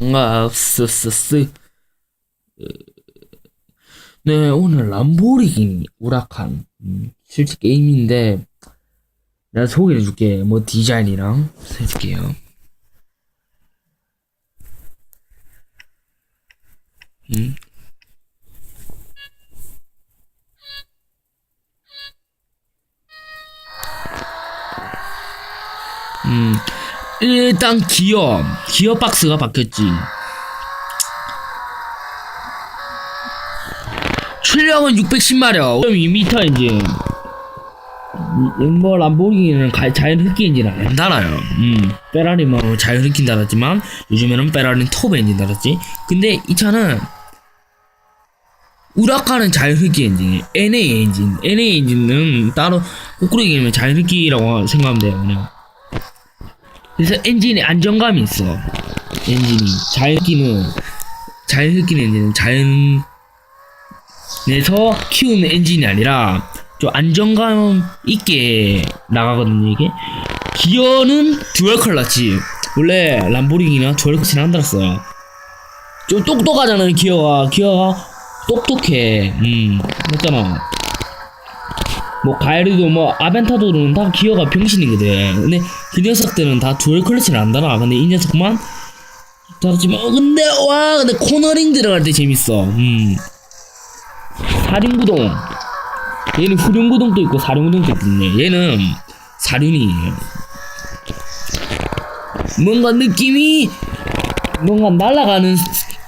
아, 쓰쓰쓰. 네, 오늘 람보르기니 우라칸. 음, 실제 게임인데, 내가 소개해 줄게. 뭐, 디자인이랑 해줄게요. 음. 음, 일단 기어. 기어 박스가 바뀌었지. 출력은 610마력. 2m 엔진 뭐 람보르기니는 가- 자연 흡기 엔진은 안 달아요. 음. 페라리 뭐 자연 흡기 달았지만 요즘에는 페라리는 톱 엔진 달았지. 근데 이 차는 우라카는 자연 흡기 엔진이 NA 엔진. NA 엔진은 따로 거꾸로 얘기하면 자연 흡기라고 생각하면 돼요 그냥 그래서 엔진에 안정감이 있어 엔진이. 자연 흡기는 자연 흡기 엔진은 자연 내서 키우는 엔진이 아니라 좀 안정감 있게 나가거든요 이게. 기어는 듀얼 클러치 원래 람보르기니나 듀얼 클러치는 안 달았어요. 좀 똑똑하잖아요 기어가. 기어가 똑똑해. 음 맞잖아 뭐 가이리도 뭐 아벤타도르는 다? 기어가 병신이거든. 근데 그 녀석들은 다 듀얼 클러치를 안 달아 근데 이 녀석만? 달았지만 어, 근데 와! 근데 코너링 들어갈 때 재밌어. 음. 사륜구동. 얘는 후륜구동도 있고 사륜구동도 있거든요 얘는 사륜이에요 뭔가 느낌이 뭔가 날아가는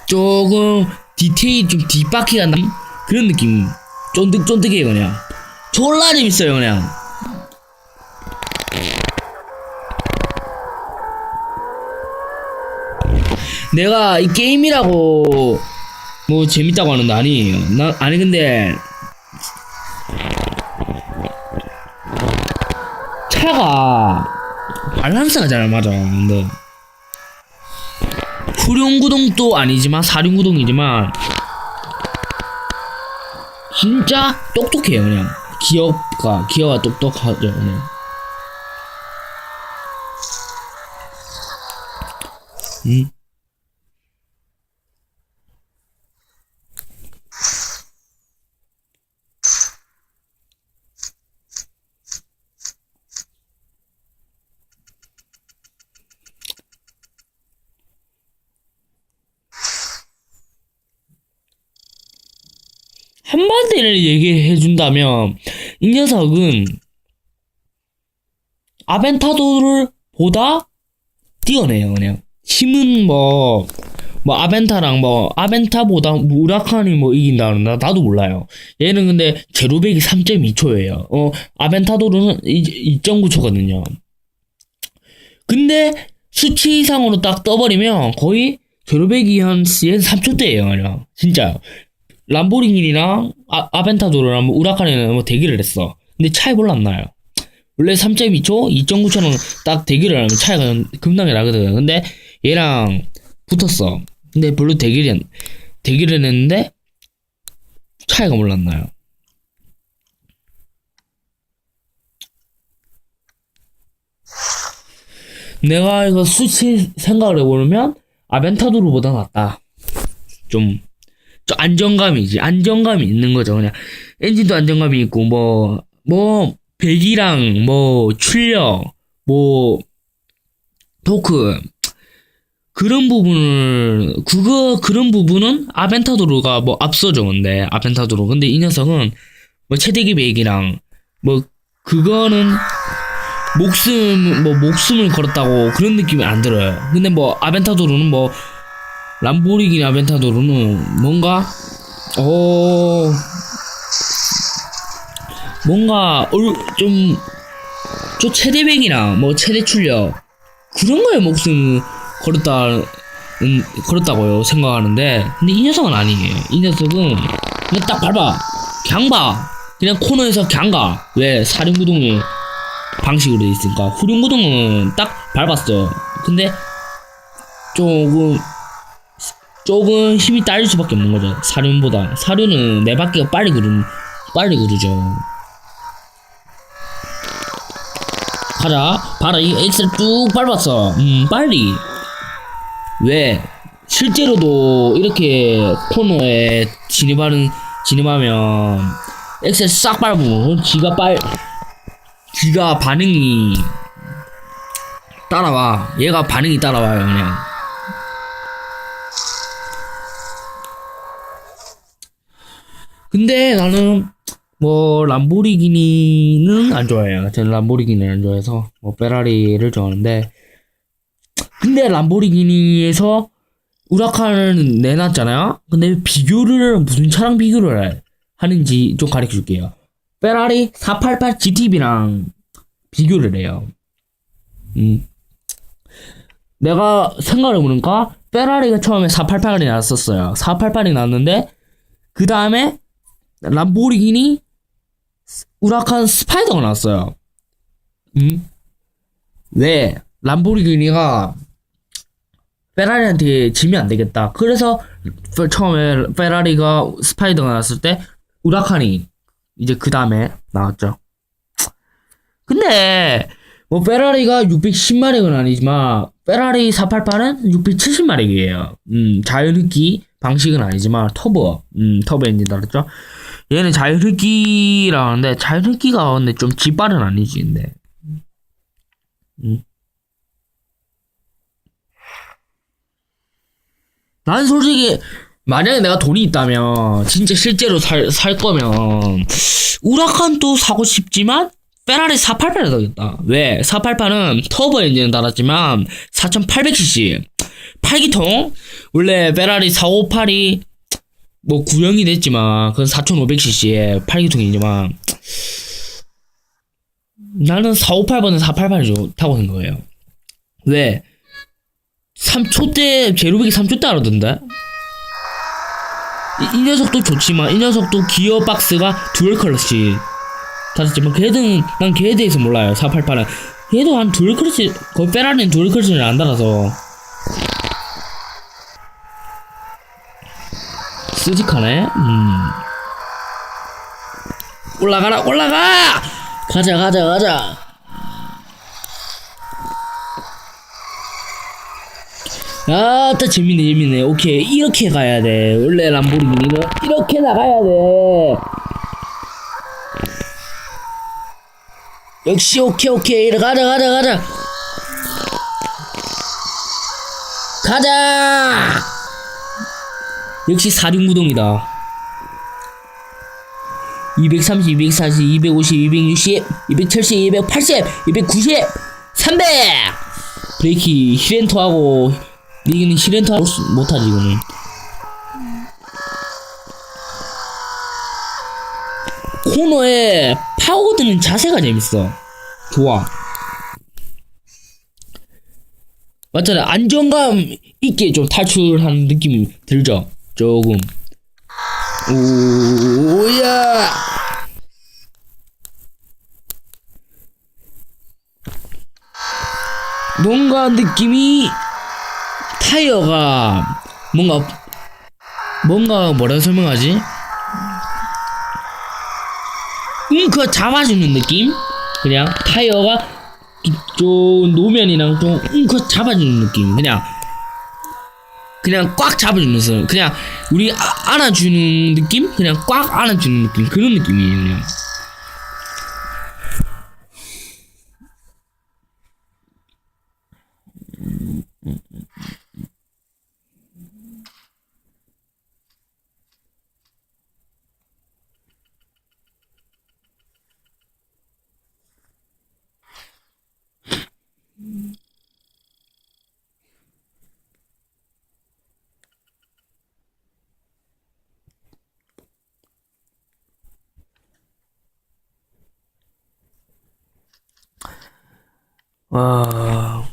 조금 디테일 좀 뒷바퀴가 나 그런 느낌. 쫀득쫀득해요 그냥 졸라 재밌어요 그냥 내가 이 게임이라고 뭐 재밌다고 하는 거 아니에요. 나 아니 근데 차가 밸런스가 잘 맞아. 근데 후륜구동도 아니지만 사륜구동이지만 진짜 똑똑해요 그냥 기어가 기어가 똑똑하죠 그냥. 음. 한마디를 얘기해 준다면 이 녀석은 아벤타도를 보다 뛰어내요 그냥 힘은 뭐뭐 아벤타랑 뭐 아벤타보다 무라칸이 뭐 이긴다는 나 나도 몰라요. 얘는 근데 제로백이 3.2초예요. 어 아벤타도르는 2.9초거든요. 근데 수치 이상으로 딱 떠버리면 거의 제로백이 한 얘는 3초대예요 그냥 진짜 람보르기니랑 아, 아벤타도르랑 뭐 우라칸이랑 뭐 대기를 했어. 근데 차이 별로 안 나요. 원래 3.2초, 2.9초는 딱 대기를 하면 차이가 급나게 나거든. 근데 얘랑 붙었어. 근데 별로 대기를, 안- 대기를 했는데 차이가 별로 안 나요. 내가 이거 수치 생각을 해보면 아벤타도르보다 낫다. 좀좀 안정감이지 안정감이 있는 거죠. 그냥 엔진도 안정감이 있고 뭐 뭐 배기랑 뭐 출력 뭐 토크. 그런 부분을 그거 그런 부분은 아벤타도르가 뭐 앞서죠 근데. 아벤타도르 근데 이 녀석은 뭐 최대기 배기랑 뭐 그거는 목숨 뭐 목숨을 걸었다고 그런 느낌이 안 들어요. 근데 뭐 아벤타도르는 뭐 람보르기니 아벤타도르는 뭔가? 어. 뭔가 좀저 최대백이나 뭐 최대 출력 그런 거에 목숨 걸었다 음, 걸었다고요 생각하는데 근데 이 녀석은 아니에요. 이 녀석은 그냥 딱 밟아. 그냥 봐 그냥 코너에서 그냥 가왜 사륜구동이 방식으로 돼 있으니까. 후륜구동은 딱 밟았어 근데 조금 조금 힘이 딸릴 수밖에 없는 거죠. 사륜보다. 사륜은 네 바퀴가 빨리 구르, 빨리 구르죠. 가자. 봐라, 이 엑셀 쭉 밟았어. 음, 빨리. 왜? 실제로도 이렇게 코너에 진입하는 진입하면 엑셀 싹 밟으면 지가 빨 지가 반응이 따라와 얘가 반응이 따라와요 그냥 근데 나는 뭐 람보르기니는 안 좋아해요 저는 람보르기니를 안 좋아해서 뭐 페라리를 좋아하는데 근데 람보르기니에서 우라칸을 내놨잖아요. 근데 비교를 무슨 차랑 비교를 해- 하는지 좀 가르쳐 줄게요. 페라리 488 GTB랑 비교를 해요. 음. 내가 생각을 해보니까 페라리가 처음에 488이 나왔었어요. 488이 나왔는데 그 다음에 람보르기니 우라칸 스파이더가 나왔어요. 음? 왜? 람보르기니가 페라리한테 지면 안 되겠다. 그래서 페- 처음에 페라리가 스파이더가 나왔을 때 우라칸이 이제 그 다음에 나왔죠. 근데 뭐 페라리가 610마력은 아니지만 페라리 488은 670마력이에요. 음, 자유흡기 방식은 아니지만 터보, 음, 터보 엔진 달았죠. 얘는 자유흡기라는데 자유흡기가 근데 좀 지발은 아니지 근데. 음. 난 솔직히 만약에 내가 돈이 있다면 진짜 실제로 살, 살 거면 우라칸도 사고 싶지만 페라리 488을 사겠다. 왜? 488은 터보 엔진을 달았지만 4800cc 8기통 원래 페라리 458이 뭐 구형이 됐지만 그건 4500cc의 8기통이지만 나는 458보다는 488이 좋다고 생각해요. 왜? 3초 때 제로백이 3초 때 알아던데? 이, 이 녀석도 좋지만 이 녀석도 기어 박스가 듀얼 클러치 달았지만 걔는 난 걔에 대해서 몰라요 488은 얘도 한 듀얼 클러치 거의 페라리는 듀얼 클러치를 안 달아서 쓰직하네? 음. 올라가라 올라가! 가자 가자 가자. 아따 재밌네 재밌네. 오케이 이렇게 가야 돼. 원래 람보르기니는 이렇게 나가야 돼. 역시 오케이 오케이. 가자 가자 가자. 가자 역시 사륜구동이다. 230, 240, 250, 260, 270, 280, 290, 300 브레이키 힐엔터하고 이기는 수- 못하지 이거는. 코너에 파고드는 자세가 재밌어. 좋아. 맞잖아. 안정감 있게 좀 탈출하는 느낌이 들죠 조금 오야 뭔가 느낌이 타이어가 뭔가 뭔가 뭐라 설명하지? 응, 그거 잡아주는 느낌? 그냥 타이어가 좀 노면이랑 좀 응, 그거 잡아주는 느낌. 그냥 그냥 꽉 잡아주면서 그냥 우리 아, 안아주는 느낌? 그냥 꽉 안아주는 느낌 그런 느낌이에요. 그냥. 와.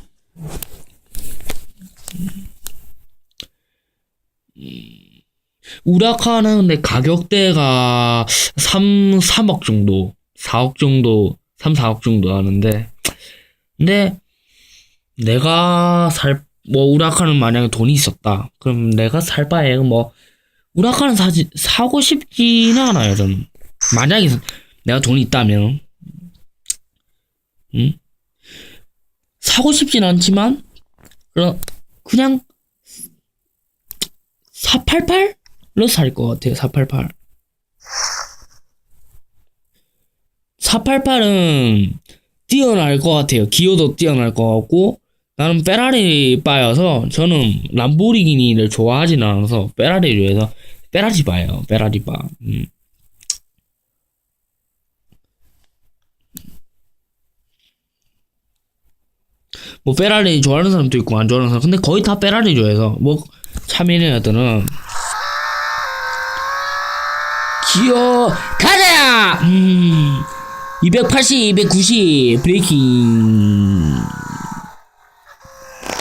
우라카는 근데 가격대가 3, 3억 정도, 4억 정도, 3, 4억 정도 하는데, 근데 내가 살, 뭐 우라카는 만약에 돈이 있었다. 그럼 내가 살 바에 뭐, 우라카는 사지, 사고 싶지는 않아요, 저는. 만약에 내가 돈이 있다면, 응? 사고 싶진 않지만 그냥 488로 살 것 같아요. 488. 488은 뛰어날 것 같아요. 기어도 뛰어날 것 같고 나는 페라리 바여서 저는 람보르기니를 좋아하진 않아서 페라리를 해서 페라리 바예요. 페라리 바. 음. 뭐 페라리 좋아하는 사람도 있고 안 좋아하는 사람. 근데 거의 다 페라리 좋아해서. 뭐 차미네들은 기어 가자! 음 280, 290 브레이킹.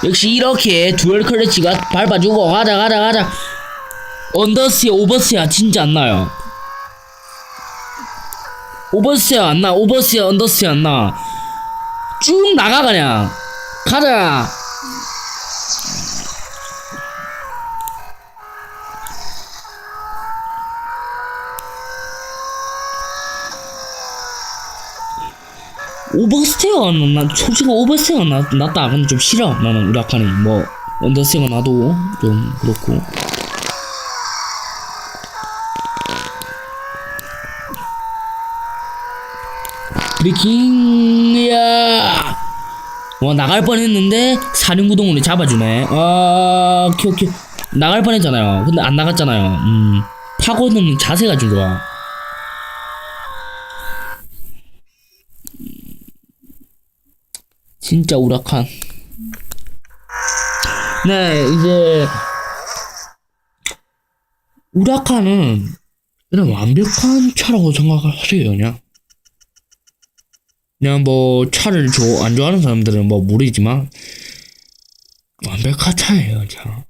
역시 이렇게 듀얼 클러치가 밟아주고 가자 가자 가자. 언더스야 오버스야 진짜 안 나요. 오버스야 안나 오버스야 언더스야 안나. 쭉 나가 그냥 가자. 오버스테어가 나 솔직히 오버스테어가 나, 낫다. 근데 좀 싫어. 나는 우라카니 뭐 언더스테어가 나도 좀 그렇고. 브레이킹이야 와 나갈 뻔했는데 사륜구동으로 잡아주네. 아 오케이 오케이. 나갈 뻔했잖아요. 근데 안 나갔잖아요. 음 파고드는 자세가 좀 좋아. 진짜 우락한. 네 이제 우라카는 그냥 완벽한 차라고 생각하세요 그냥 그냥 뭐 차를 좋, 안 좋아하는 사람들은 뭐 모르지만 완벽한 차예요 차